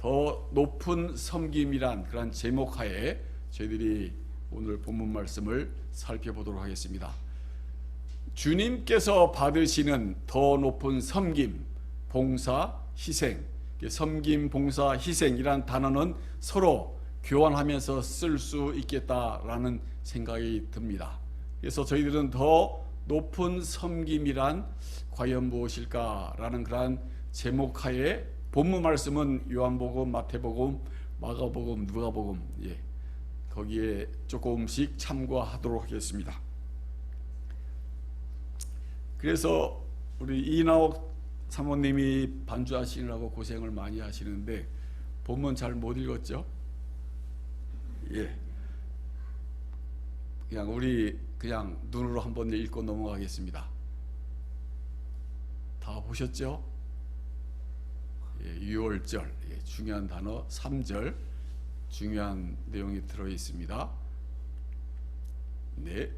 더 높은 섬김이란 그런 제목하에 저희들이 오늘 본문 말씀을 살펴보도록 하겠습니다. 주님께서 받으시는 더 높은 섬김, 봉사, 희생, 섬김, 봉사, 희생이란 단어는 서로 교환하면서 쓸 수 있겠다라는 생각이 듭니다. 그래서 저희들은 더 높은 섬김이란 과연 무엇일까라는 그러한 제목하에 본문 말씀은 요한복음, 마태복음, 마가복음, 누가복음 예. 거기에 조금씩 참고하도록 하겠습니다. 그래서 우리 이나옥 사모님이 반주하시느라고 고생을 많이 하시는데 본문 잘 못 읽었죠? 예. 그냥 우리 그냥 눈으로 한번 읽고 넘어가겠습니다. 다 보셨죠? 예, 6월절 예, 중요한 단어 3절 중요한 내용이 들어 있습니다. 네.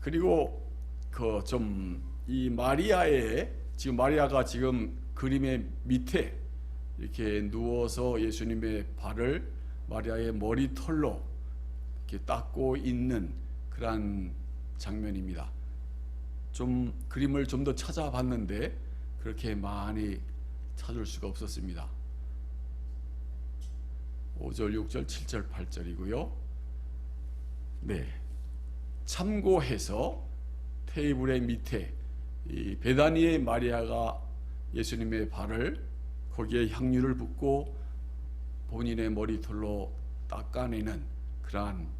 그리고 그 좀 이 마리아의 지금 마리아가 지금 그림의 밑에 이렇게 누워서 예수님의 발을 마리아의 머리털로 이렇게 닦고 있는 그러한 장면입니다. 좀 그림을 좀 더 찾아봤는데 그렇게 많이 찾을 수가 없었습니다. 5절, 6절, 7절, 8절이고요. 네. 참고해서 테이블의 밑에 이 베다니의 마리아가 예수님의 발을 거기에 향유를 붓고 본인의 머리털로 닦아내는 그러한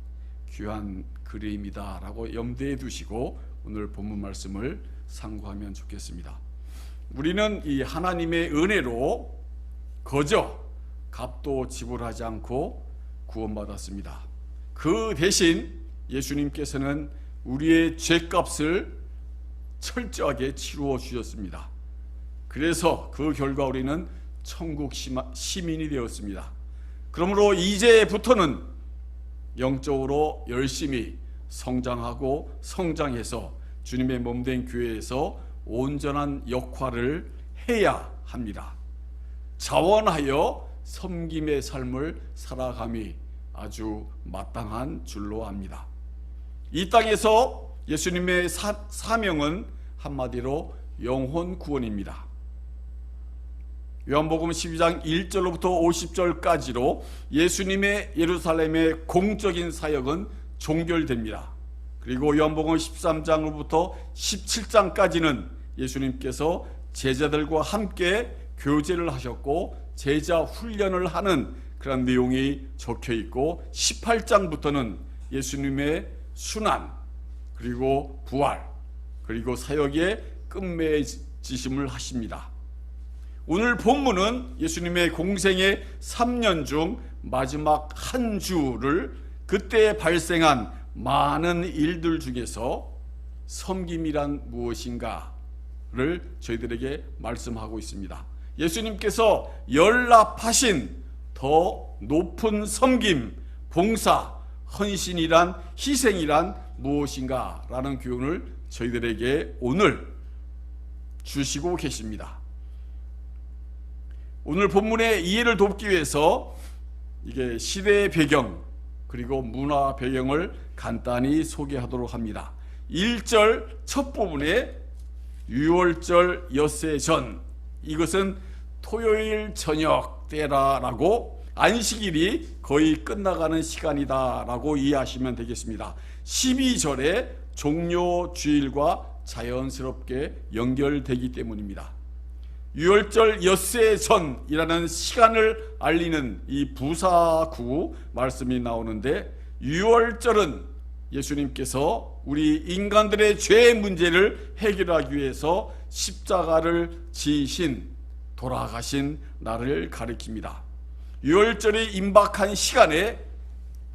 귀한 그림이다라고 염두에 두시고 오늘 본문 말씀을 상고하면 좋겠습니다. 우리는 이 하나님의 은혜로 거저 값도 지불하지 않고 구원받았습니다. 그 대신 예수님께서는 우리의 죄값을 철저하게 치루어 주셨습니다. 그래서 그 결과 우리는 천국 시민이 되었습니다. 그러므로 이제부터는 영적으로 열심히 성장하고 성장해서 주님의 몸된 교회에서 온전한 역할을 해야 합니다. 자원하여 섬김의 삶을 살아감이 아주 마땅한 줄로 압니다. 이 땅에서 예수님의 사, 사명은 한마디로 영혼 구원입니다. 요한복음 12장 1절로부터 50절까지로 예수님의 예루살렘의 공적인 사역은 종결됩니다. 그리고 요한복음 13장으로부터 17장까지는 예수님께서 제자들과 함께 교제를 하셨고 제자 훈련을 하는 그런 내용이 적혀 있고 18장부터는 예수님의 순환 그리고 부활 그리고 사역의 끝맺으심을 하십니다. 오늘 본문은 예수님의 공생의 3년 중 마지막 한 주를 그때 발생한 많은 일들 중에서 섬김이란 무엇인가를 저희들에게 말씀하고 있습니다. 예수님께서 연락하신 더 높은 섬김, 봉사, 헌신이란 희생이란 무엇인가라는 교훈을 저희들에게 오늘 주시고 계십니다. 오늘 본문의 이해를 돕기 위해서 이게 시대의 배경 그리고 문화 배경을 간단히 소개하도록 합니다. 1절 첫 부분에 6월절 엿새 전 이것은 토요일 저녁 때라라고 안식일이 거의 끝나가는 시간이다라고 이해하시면 되겠습니다. 12절에 종료 주일과 자연스럽게 연결되기 때문입니다. 6월절 엿새 전이라는 시간을 알리는 이 부사구 말씀이 나오는데 6월절은 예수님께서 우리 인간들의 죄 문제를 해결하기 위해서 십자가를 지신 돌아가신 나를 가리킵니다. 6월절이 임박한 시간에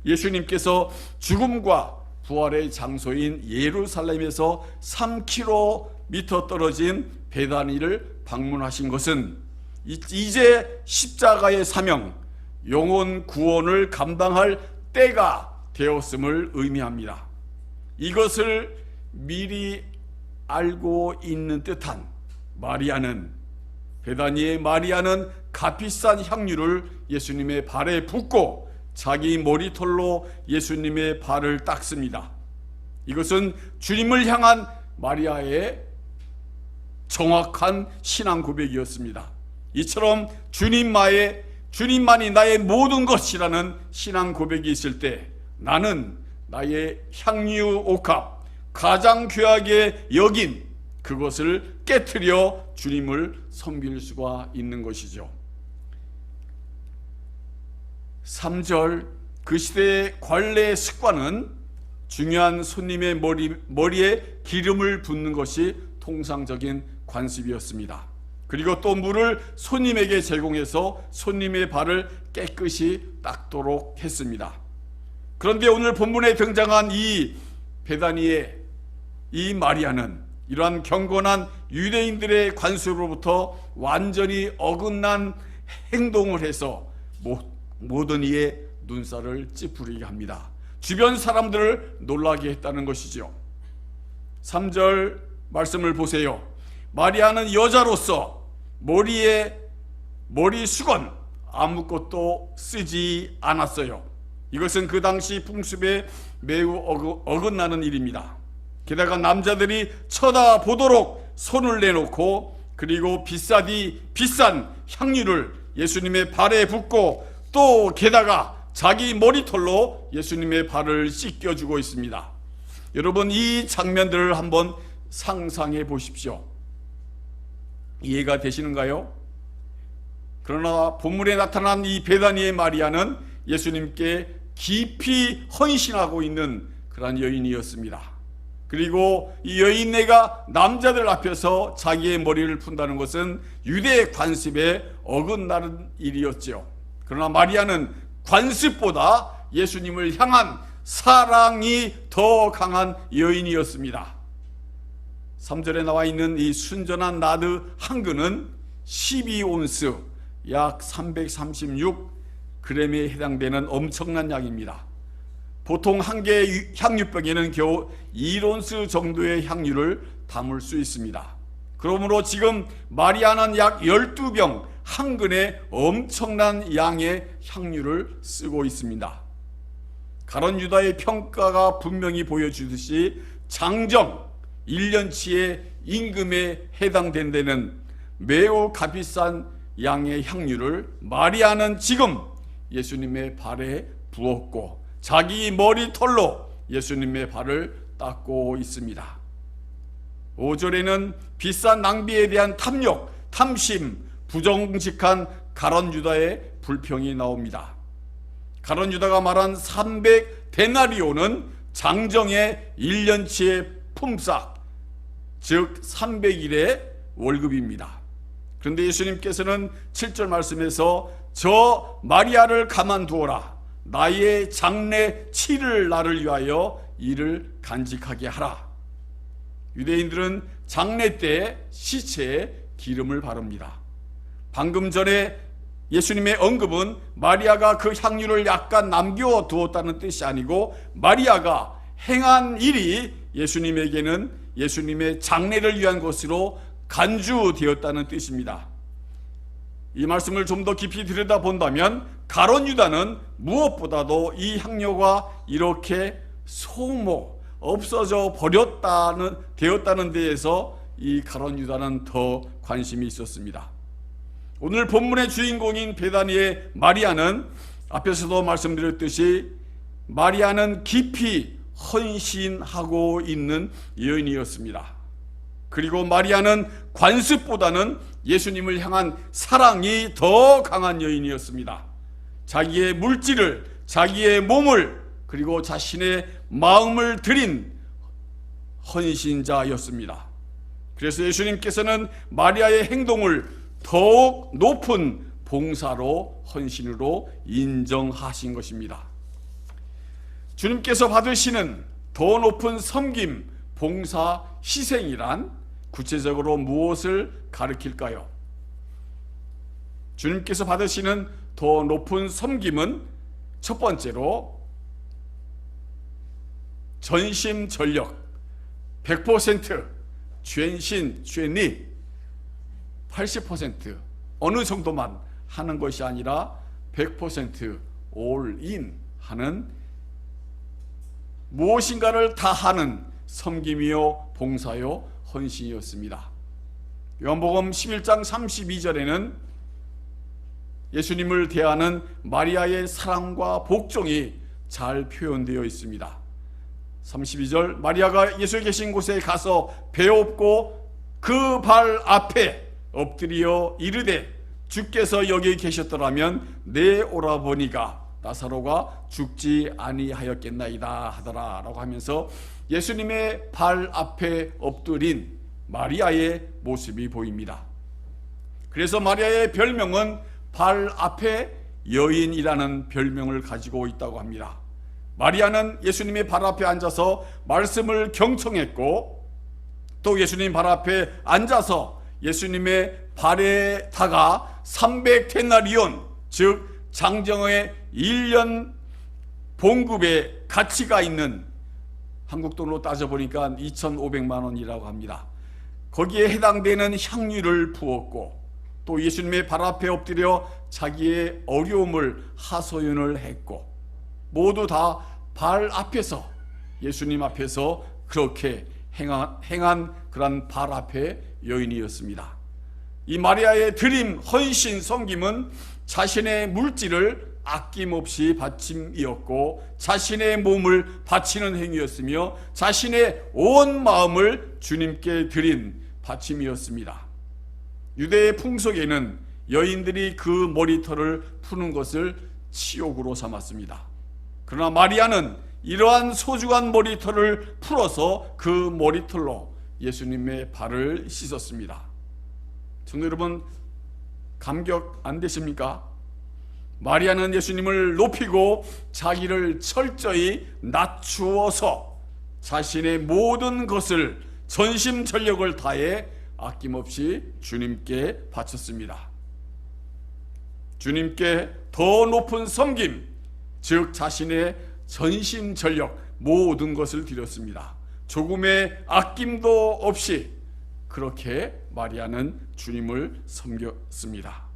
예수님께서 죽음과 부활의 장소인 예루살렘에서 3km 떨어진 베다니를 방문하신 것은 이제 십자가의 사명, 영혼 구원을 감당할 때가 되었음을 의미합니다. 이것을 미리 알고 있는 듯한 마리아는 베다니의 마리아는 값비싼 향유를 예수님의 발에 붓고 자기 머리털로 예수님의 발을 닦습니다. 이것은 주님을 향한 마리아의 정확한 신앙 고백이었습니다. 이처럼 주님만의 주님만이 나의 모든 것이라는 신앙 고백이 있을 때 나는 나의 향유 옥합 가장 귀하게 여긴 그것을 깨뜨려 주님을 섬길 수가 있는 것이죠. 3절 그 시대의 관례 습관은 중요한 손님의 머리, 머리에 기름을 붓는 것이 통상적인 관습이었습니다. 그리고 또 물을 손님에게 제공해서 손님의 발을 깨끗이 닦도록 했습니다. 그런데 오늘 본문에 등장한 이 베다니의 이 마리아는 이러한 경건한 유대인들의 관습으로부터 완전히 어긋난 행동을 해서 모든 이의 눈살을 찌푸리게 합니다. 주변 사람들을 놀라게 했다는 것이죠. 3절 말씀을 보세요. 마리아는 여자로서 머리에 머리 수건 아무것도 쓰지 않았어요. 이것은 그 당시 풍습에 매우 어긋나는 일입니다. 게다가 남자들이 쳐다보도록 손을 내놓고 그리고 비싸디 비싼 향유를 예수님의 발에 붓고 또 게다가 자기 머리털로 예수님의 발을 씻겨주고 있습니다. 여러분 이 장면들을 한번 상상해 보십시오. 이해가 되시는가요? 그러나 본문에 나타난 이 베다니의 마리아는 예수님께 깊이 헌신하고 있는 그러한 여인이었습니다. 그리고 이 여인네가 남자들 앞에서 자기의 머리를 푼다는 것은 유대 관습에 어긋나는 일이었죠. 그러나 마리아는 관습보다 예수님을 향한 사랑이 더 강한 여인이었습니다. 3절에 나와 있는 이 순전한 나드 한 근은 12온스 약 336g에 해당되는 엄청난 양입니다. 보통 한 개의 향유병에는 겨우 1온스 정도의 향유를 담을 수 있습니다. 그러므로 지금 마리아는 약 12병 한 근에 엄청난 양의 향유를 쓰고 있습니다. 가론 유다의 평가가 분명히 보여주듯이 장정 1년치의 임금에 해당된 데는 매우 값비싼 양의 향유를 마리아는 지금 예수님의 발에 부었고 자기 머리털로 예수님의 발을 닦고 있습니다. 5절에는 비싼 낭비에 대한 탐욕, 탐심, 부정직한 가론 유다의 불평이 나옵니다. 가론 유다가 말한 300 데나리오는 장정의 1년치의 품삯, 즉 300일의 월급입니다. 그런데 예수님께서는 7절 말씀에서 저 마리아를 가만두어라. 나의 장래 7일 나를 위하여 이를 간직하게 하라. 유대인들은 장례 때 시체에 기름을 바릅니다. 방금 전에 예수님의 언급은 마리아가 그 향유를 약간 남겨 두었다는 뜻이 아니고 마리아가 행한 일이 예수님에게는 예수님의 장례를 위한 것으로 간주되었다는 뜻입니다. 이 말씀을 좀 더 깊이 들여다본다면 가론 유다는 무엇보다도 이 향료가 이렇게 소모 없어져 버렸다는 되었다는 데에서 이 가론 유다는 더 관심이 있었습니다. 오늘 본문의 주인공인 베다니의 마리아는 앞에서도 말씀드렸듯이 마리아는 깊이 헌신하고 있는 여인이었습니다. 그리고 마리아는 관습보다는 예수님을 향한 사랑이 더 강한 여인이었습니다. 자기의 물질을, 자기의 몸을, 그리고 자신의 마음을 드린 헌신자였습니다. 그래서 예수님께서는 마리아의 행동을 더욱 높은 봉사로 헌신으로 인정하신 것입니다. 주님께서 받으시는 더 높은 섬김, 봉사, 희생이란 구체적으로 무엇을 가리킬까요? 주님께서 받으시는 더 높은 섬김은 첫 번째로 전심 전력 100% 全신, 全리 80% 어느 정도만 하는 것이 아니라 100% 올인 하는 무엇인가를 다 하는 섬김이요 봉사요 헌신이었습니다. 요한복음 11장 32절에는 예수님을 대하는 마리아의 사랑과 복종이 잘 표현되어 있습니다. 32절 마리아가 예수 계신 곳에 가서 배엎고 그 발 앞에 엎드려 이르되 주께서 여기 계셨더라면 내 오라버니가 나사로가 죽지 아니하였겠나이다 하더라라고 하면서 예수님의 발 앞에 엎드린 마리아의 모습이 보입니다. 그래서 마리아의 별명은 발 앞에 여인이라는 별명을 가지고 있다고 합니다. 마리아는 예수님의 발 앞에 앉아서 말씀을 경청했고 또 예수님 발 앞에 앉아서 예수님의 발에다가 300데나리온 즉 장정의 1년 봉급의 가치가 있는 한국 돈으로 따져보니까 2,500만 원이라고 합니다. 거기에 해당되는 향유를 부었고 또 예수님의 발 앞에 엎드려 자기의 어려움을 하소연을 했고 모두 다 발 앞에서 예수님 앞에서 그렇게 행한, 행한 그런 발 앞에 여인이었습니다. 이 마리아의 드림, 헌신, 섬김은 자신의 물질을 아낌없이 바침이었고 자신의 몸을 바치는 행위였으며 자신의 온 마음을 주님께 드린 바침이었습니다. 유대의 풍속에는 여인들이 그 머리털을 푸는 것을 치욕으로 삼았습니다. 그러나 마리아는 이러한 소중한 머리털을 풀어서 그 머리털로 예수님의 발을 씻었습니다. 성도 여러분 감격 안 되십니까? 마리아는 예수님을 높이고 자기를 철저히 낮추어서 자신의 모든 것을 전심 전력을 다해 아낌없이 주님께 바쳤습니다. 주님께 더 높은 섬김, 즉 자신의 전심 전력 모든 것을 드렸습니다. 조금의 아낌도 없이 그렇게 마리아는 주님을 섬겼습니다.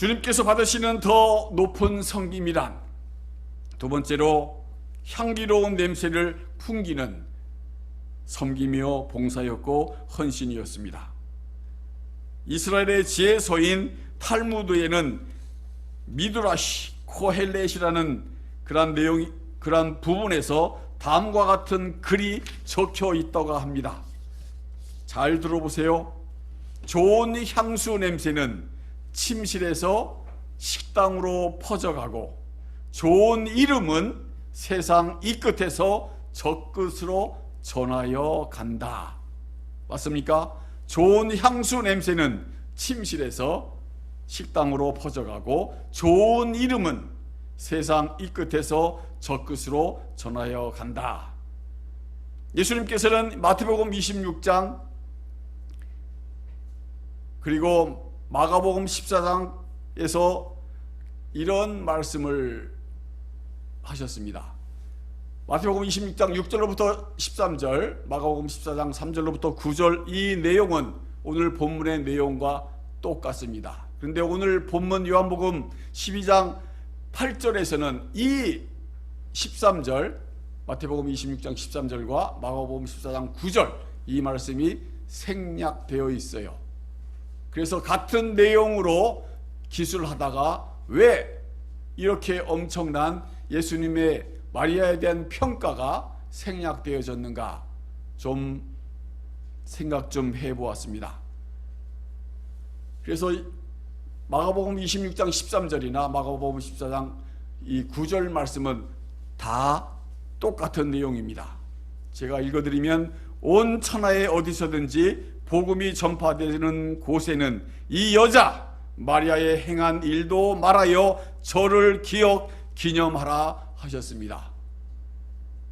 주님께서 받으시는 더 높은 섬김이란 두 번째로 향기로운 냄새를 풍기는 섬김이요 봉사였고 헌신이었습니다. 이스라엘의 지혜서인 탈무드에는 미드라시 코헬렛이라는 그런 내용 그런 부분에서 다음과 같은 글이 적혀 있다고 합니다. 잘 들어보세요. 좋은 향수 냄새는 침실에서 식당으로 퍼져가고 좋은 이름은 세상 이 끝에서 저 끝으로 전하여 간다. 맞습니까? 좋은 향수 냄새는 침실에서 식당으로 퍼져가고 좋은 이름은 세상 이 끝에서 저 끝으로 전하여 간다. 예수님께서는 마태복음 26장 그리고 마가복음 14장에서 이런 말씀을 하셨습니다. 마태복음 26장 6절로부터 13절, 마가복음 14장 3절로부터 9절 이 내용은 오늘 본문의 내용과 똑같습니다. 그런데 오늘 본문 요한복음 12장 8절에서는 이 13절 마태복음 26장 13절과 마가복음 14장 9절 이 말씀이 생략되어 있어요. 그래서 같은 내용으로 기술하다가 왜 이렇게 엄청난 예수님의 마리아에 대한 평가가 생략되어졌는가 좀 생각 좀 해보았습니다. 그래서 마가복음 26장 13절이나 마가복음 14장 이 9절 말씀은 다 똑같은 내용입니다. 제가 읽어드리면 온 천하에 어디서든지 복음이 전파되는 곳에는 이 여자 마리아의 행한 일도 말하여 저를 기억 기념하라 하셨습니다.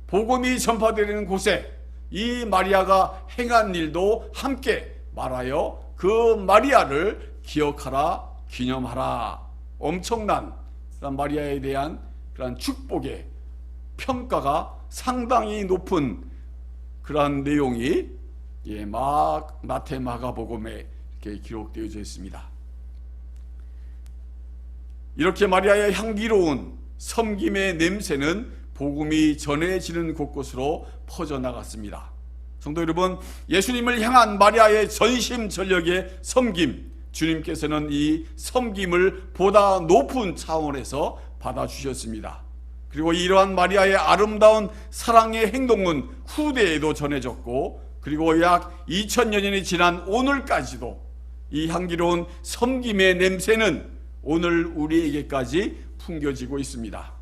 복음이 전파되는 곳에 이 마리아가 행한 일도 함께 말하여 그 마리아를 기억하라 기념하라 엄청난 그런 마리아에 대한 그런 축복의 평가가 상당히 높은 그러한 내용이 예, 마 마태 마가복음에 이렇게 기록되어져 있습니다. 이렇게 마리아의 향기로운 섬김의 냄새는 복음이 전해지는 곳곳으로 퍼져 나갔습니다. 성도 여러분, 예수님을 향한 마리아의 전심전력의 섬김, 주님께서는 이 섬김을 보다 높은 차원에서 받아주셨습니다. 그리고 이러한 마리아의 아름다운 사랑의 행동은 후대에도 전해졌고, 그리고 약 2000년이 지난 오늘까지도 이 향기로운 섬김의 냄새는 오늘 우리에게까지 풍겨지고 있습니다.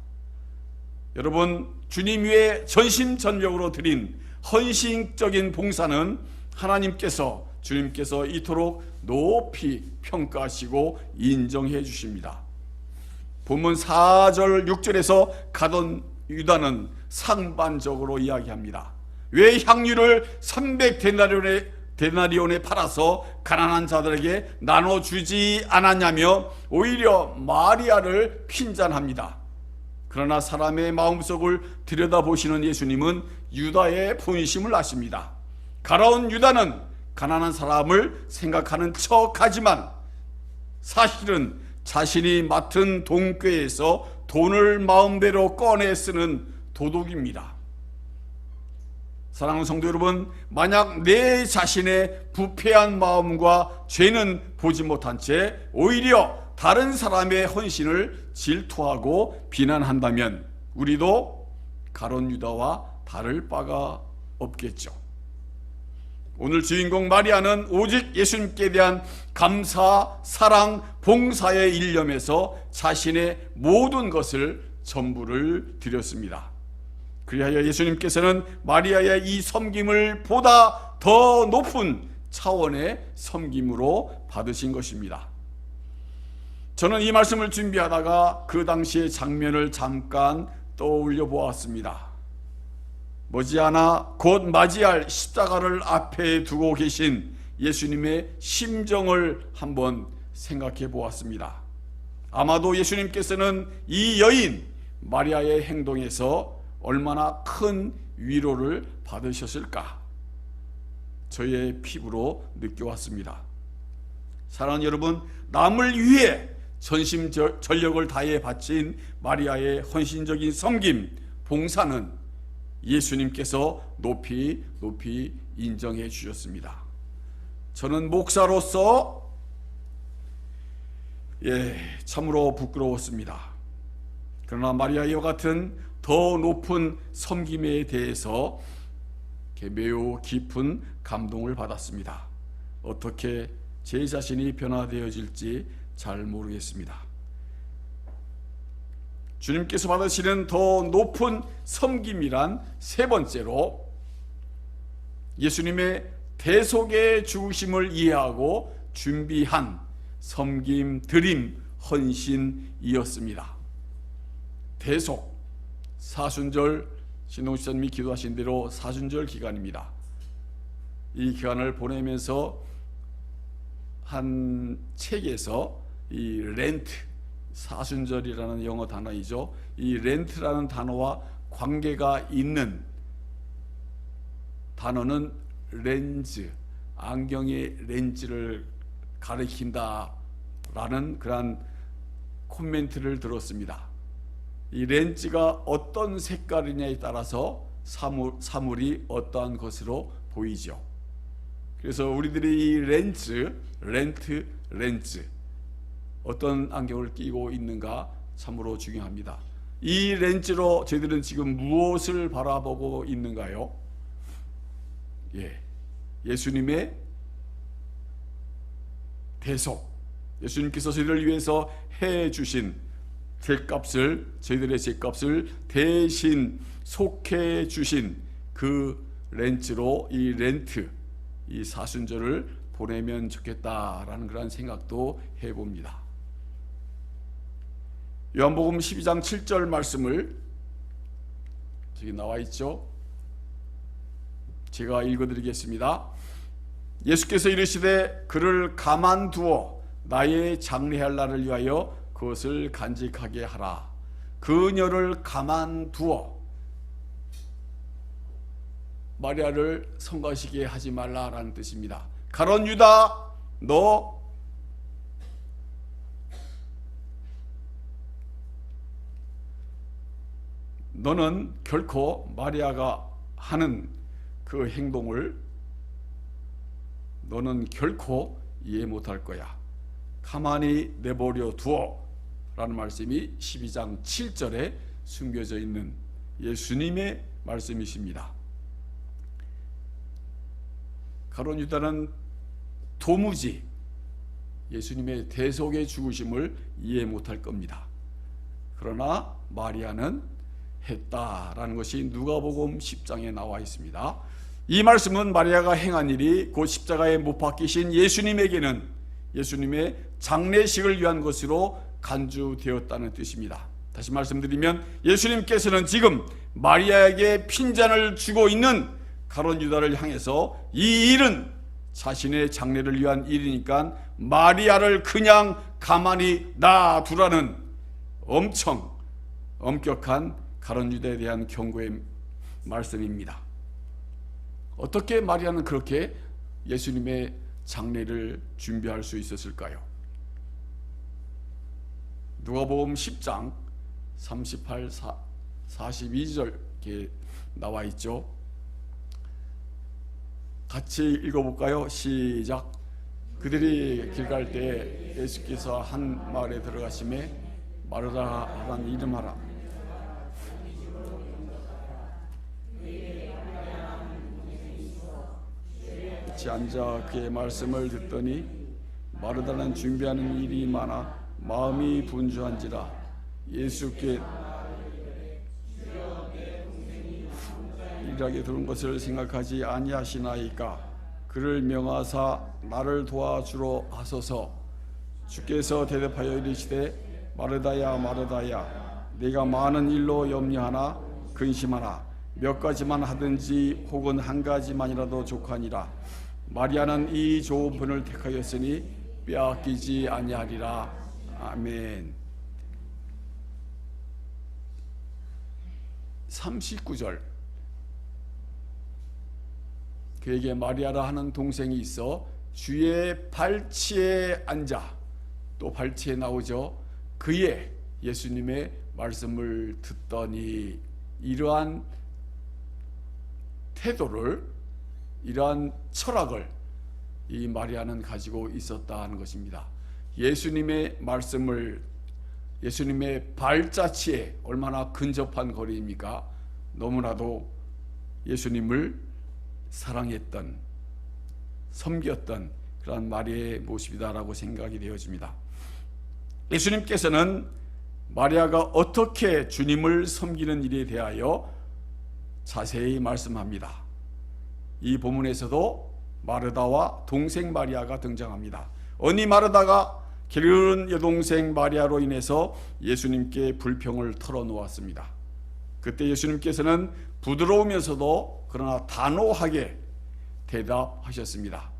여러분, 주님 위에 전심전력으로 드린 헌신적인 봉사는 하나님께서 주님께서 이토록 높이 평가하시고 인정해 주십니다. 본문 4절 6절에서 가던 유다는 상반적으로 이야기합니다. 왜 향유를 300데나리온에 데나리온에 팔아서 가난한 자들에게 나눠 주지 않았냐며 오히려 마리아를 핀잔합니다. 그러나 사람의 마음속을 들여다보시는 예수님은 유다의 본심을 아십니다. 가라온 유다는 가난한 사람을 생각하는 척하지만 사실은 자신이 맡은 돈꾀에서 돈을 마음대로 꺼내 쓰는 도둑입니다. 사랑하는 성도 여러분, 만약 내 자신의 부패한 마음과 죄는 보지 못한 채 오히려 다른 사람의 헌신을 질투하고 비난한다면 우리도 가론 유다와 다를 바가 없겠죠. 오늘 주인공 마리아는 오직 예수님께 대한 감사, 사랑, 봉사의 일념에서 자신의 모든 것을 전부를 드렸습니다. 그리하여 예수님께서는 마리아의 이 섬김을 보다 더 높은 차원의 섬김으로 받으신 것입니다. 저는 이 말씀을 준비하다가 그 당시의 장면을 잠깐 떠올려 보았습니다. 머지않아 곧 맞이할 십자가를 앞에 두고 계신 예수님의 심정을 한번 생각해 보았습니다. 아마도 예수님께서는 이 여인 마리아의 행동에서 얼마나 큰 위로를 받으셨을까? 저의 피부로 느껴왔습니다. 사랑하는 여러분, 남을 위해 전심 전력을 다해 바친 마리아의 헌신적인 섬김, 봉사는 예수님께서 높이 높이 인정해 주셨습니다. 저는 목사로서 예, 참으로 부끄러웠습니다. 그러나 마리아와 같은 더 높은 섬김에 대해서 매우 깊은 감동을 받았습니다. 어떻게 제 자신이 변화되어질지 잘 모르겠습니다. 주님께서 받으시는 더 높은 섬김이란 세 번째로 예수님의 대속의 죽으심을 이해하고 준비한 섬김, 드림, 헌신이었습니다. 대속, 사순절 신동시장님이 기도하신 대로 사순절 기간입니다. 이 기간을 보내면서 한 책에서 이 렌트 사순절이라는 영어 단어이죠. 이 렌트라는 단어와 관계가 있는 단어는 렌즈, 안경의 렌즈를 가리킨다라는 그러한 코멘트를 들었습니다. 이 렌즈가 어떤 색깔이냐에 따라서 사물, 사물이 어떠한 것으로 보이죠. 그래서 우리들이 이 렌즈, 렌트, 렌즈 어떤 안경을 끼고 있는가 참으로 중요합니다. 이 렌즈로 저희들은 지금 무엇을 바라보고 있는가요? 예, 예수님의 대속, 예수님께서 저희를 위해서 해 주신 죄값을 저희들의 죄값을 대신 속해 주신 그 렌트로 이 렌트 이 사순절을 보내면 좋겠다라는 그런 생각도 해봅니다. 요한복음 12장 7절 말씀을 저기 나와 있죠. 제가 읽어드리겠습니다. 예수께서 이르시되 그를 가만두어 나의 장례할 날을 위하여 그것을 간직하게 하라. 그녀를 가만두어 마리아를 성가시게 하지 말라라는 뜻입니다. 가론 유다 너 너는 결코 마리아가 하는 그 행동을 너는 결코 이해 못할 거야. 가만히 내버려 두어 라는 말씀이 12장 7절에 숨겨져 있는 예수님의 말씀이십니다. 가론 유다는 도무지 예수님의 대속의 죽으심을 이해 못할 겁니다. 그러나 마리아는 했다라는 것이 누가복음 10장에 나와 있습니다. 이 말씀은 마리아가 행한 일이 곧 십자가에 못 박히신 예수님에게는 예수님의 장례식을 위한 것으로 간주되었다는 뜻입니다. 다시 말씀드리면 예수님께서는 지금 마리아에게 핀잔을 주고 있는 가론 유다를 향해서 이 일은 자신의 장례를 위한 일이니까 마리아를 그냥 가만히 놔두라는 엄청 엄격한 가론 유다에 대한 경고의 말씀입니다. 어떻게 마리아는 그렇게 예수님의 장례를 준비할 수 있었을까요? 누가복음 10장 38, 42절 이렇게 나와 있죠. 같이 읽어볼까요? 시작. 그들이 길 갈 때 예수께서 한 마을에 들어가심에 마르다라는 이름하라. 같이 앉아 그의 말씀을 듣더니 마르다는 준비하는 일이 많아 마음이 분주한지라 예수께 일하게 들은 것을 생각하지 아니하시나이까? 그를 명하사 나를 도와주러 하소서. 주께서 대답하여 이르시되 마르다야 마르다야 내가 많은 일로 염려하나 근심하나 몇 가지만 하든지 혹은 한 가지만이라도 족하니라. 마리아는 이 좋은 분을 택하였으니 빼앗기지 아니하리라 아멘. 39절. 그에게 마리아라 하는 동생이 있어 주의 발치에 앉아. 또 발치에 나오죠. 그의 예수님의 말씀을 듣더니 이러한 태도를 이러한 철학을 이 마리아는 가지고 있었다 하는 것입니다. 예수님의 말씀을 예수님의 발자취에 얼마나 근접한 거리입니까? 너무나도 예수님을 사랑했던 섬겼던 그런 마리아의 모습이다라고 생각이 되어집니다. 예수님께서는 마리아가 어떻게 주님을 섬기는 일에 대하여 자세히 말씀합니다. 이 본문에서도 마르다와 동생 마리아가 등장합니다. 언니 마르다가 게으른 여동생 마리아로 인해서 예수님께 불평을 털어놓았습니다. 그때 예수님께서는 부드러우면서도 그러나 단호하게 대답하셨습니다.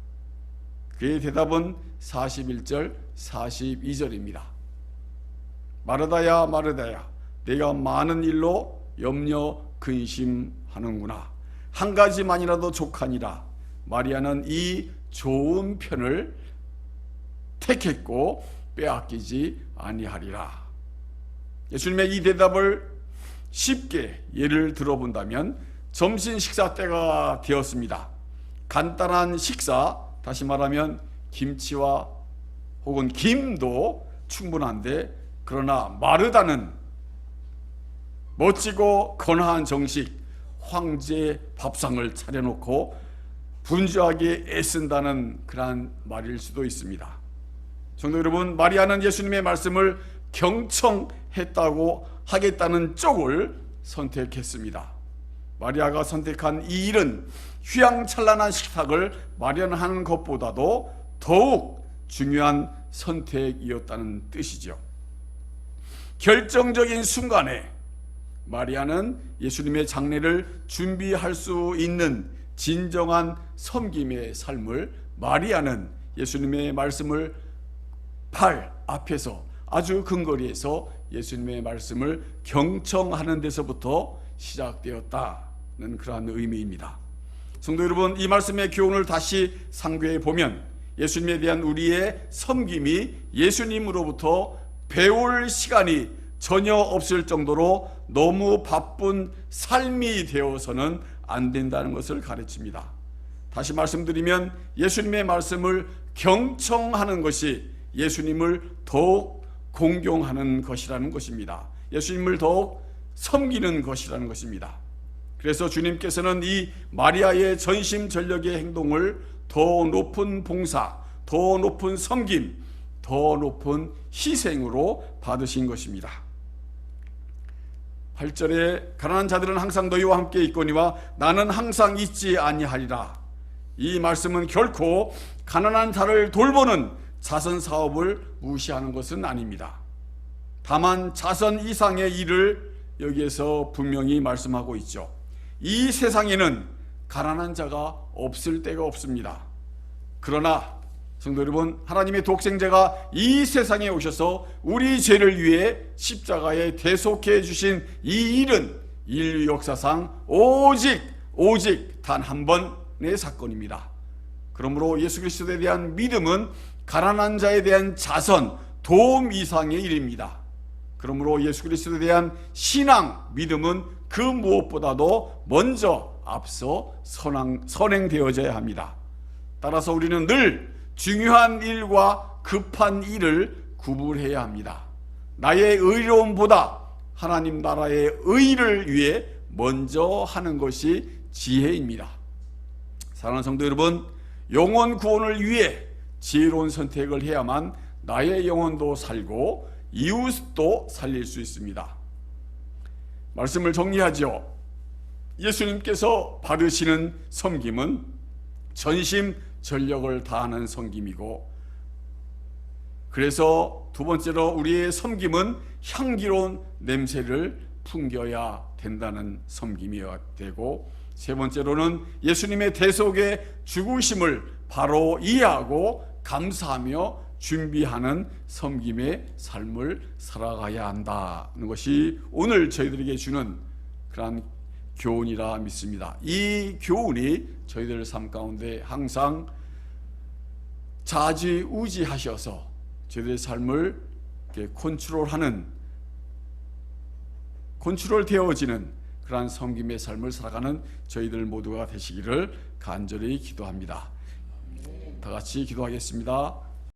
그의 대답은 41절, 42절입니다. 마르다야, 마르다야, 내가 많은 일로 염려 근심하는구나. 한 가지만이라도 족하니라. 마리아는 이 좋은 편을 택했고 빼앗기지 아니하리라. 예수님의 이 대답을 쉽게 예를 들어본다면 점심 식사 때가 되었습니다. 간단한 식사, 다시 말하면 김치와 혹은 김도 충분한데 그러나 마르다는 멋지고 건화한 정식 황제 밥상을 차려놓고 분주하게 애쓴다는 그러한 말일 수도 있습니다. 성도 여러분, 마리아는 예수님의 말씀을 경청했다고 하겠다는 쪽을 선택했습니다. 마리아가 선택한 이 일은 휘황찬란한 식탁을 마련하는 것보다도 더욱 중요한 선택이었다는 뜻이죠. 결정적인 순간에 마리아는 예수님의 장례를 준비할 수 있는 진정한 섬김의 삶을 마리아는 예수님의 말씀을 팔 앞에서 아주 근거리에서 예수님의 말씀을 경청하는 데서부터 시작되었다는 그러한 의미입니다. 성도 여러분, 이 말씀의 교훈을 다시 상고해 보면 예수님에 대한 우리의 섬김이 예수님으로부터 배울 시간이 전혀 없을 정도로 너무 바쁜 삶이 되어서는 안 된다는 것을 가르칩니다. 다시 말씀드리면 예수님의 말씀을 경청하는 것이 예수님을 더욱 공경하는 것이라는 것입니다. 예수님을 더욱 섬기는 것이라는 것입니다. 그래서 주님께서는 이 마리아의 전심전력의 행동을 더 높은 봉사, 더 높은 섬김, 더 높은 희생으로 받으신 것입니다. 8절에 가난한 자들은 항상 너희와 함께 있거니와 나는 항상 있지 아니하리라. 이 말씀은 결코 가난한 자를 돌보는 자선 사업을 무시하는 것은 아닙니다. 다만 자선 이상의 일을 여기에서 분명히 말씀하고 있죠. 이 세상에는 가난한 자가 없을 때가 없습니다. 그러나 성도 여러분, 하나님의 독생자가 이 세상에 오셔서 우리 죄를 위해 십자가에 대속해 주신 이 일은 인류 역사상 오직 오직 단 한 번의 사건입니다. 그러므로 예수 그리스도에 대한 믿음은 가난한 자에 대한 자선, 도움 이상의 일입니다. 그러므로 예수 그리스도에 대한 신앙, 믿음은 그 무엇보다도 먼저 앞서 선행, 선행되어져야 합니다. 따라서 우리는 늘 중요한 일과 급한 일을 구분해야 합니다. 나의 의로움보다 하나님 나라의 의를 위해 먼저 하는 것이 지혜입니다. 사랑하는 성도 여러분, 영혼 구원을 위해 지혜로운 선택을 해야만 나의 영혼도 살고 이웃도 살릴 수 있습니다. 말씀을 정리하죠. 예수님께서 받으시는 섬김은 전심 전력을 다하는 섬김이고 그래서 두 번째로 우리의 섬김은 향기로운 냄새를 풍겨야 된다는 섬김이어야 되고 세 번째로는 예수님의 대속의 죽으심을 바로 이해하고 감사하며 준비하는 섬김의 삶을 살아가야 한다는 것이 오늘 저희들에게 주는 그러한 교훈이라 믿습니다. 이 교훈이 저희들 삶 가운데 항상 자지우지하셔서 저희들의 삶을 컨트롤하는 컨트롤 되어지는 그러한 섬김의 삶을 살아가는 저희들 모두가 되시기를 간절히 기도합니다. 다 같이 기도하겠습니다.